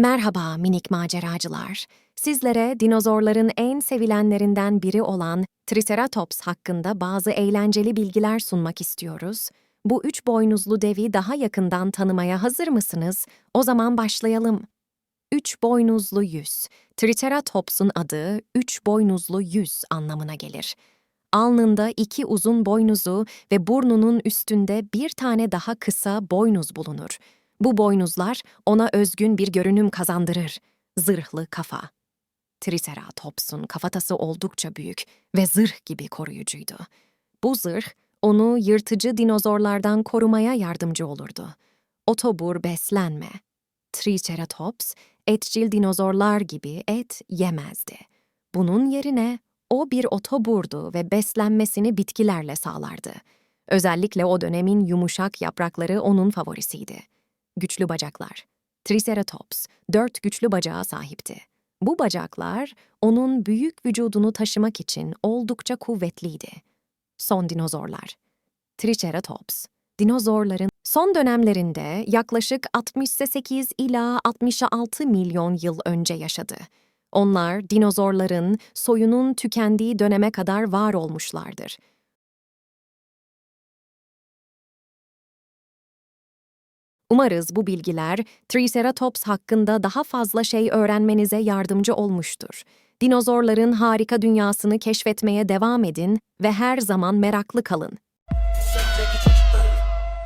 Merhaba minik maceracılar. Sizlere dinozorların en sevilenlerinden biri olan Triceratops hakkında bazı eğlenceli bilgiler sunmak istiyoruz. Bu üç boynuzlu devi daha yakından tanımaya hazır mısınız? O zaman başlayalım. Üç boynuzlu yüz. Triceratops'un adı üç boynuzlu yüz anlamına gelir. Alnında iki uzun boynuzu ve burnunun üstünde bir tane daha kısa boynuz bulunur. Bu boynuzlar ona özgün bir görünüm kazandırır. Zırhlı kafa. Triceratops'un kafatası oldukça büyük ve zırh gibi koruyucuydu. Bu zırh onu yırtıcı dinozorlardan korumaya yardımcı olurdu. Otobur beslenme. Triceratops etçil dinozorlar gibi et yemezdi. Bunun yerine o bir otoburdu ve beslenmesini bitkilerle sağlardı. Özellikle o dönemin yumuşak yaprakları onun favorisiydi. Güçlü bacaklar. Triceratops dört güçlü bacağa sahipti. Bu bacaklar onun büyük vücudunu taşımak için oldukça kuvvetliydi. Son dinozorlar. Triceratops, dinozorların son dönemlerinde yaklaşık 68 ila 66 milyon yıl önce yaşadı. Onlar dinozorların soyunun tükendiği döneme kadar var olmuşlardır. Umarız bu bilgiler Triceratops hakkında daha fazla şey öğrenmenize yardımcı olmuştur. Dinozorların harika dünyasını keşfetmeye devam edin ve her zaman meraklı kalın.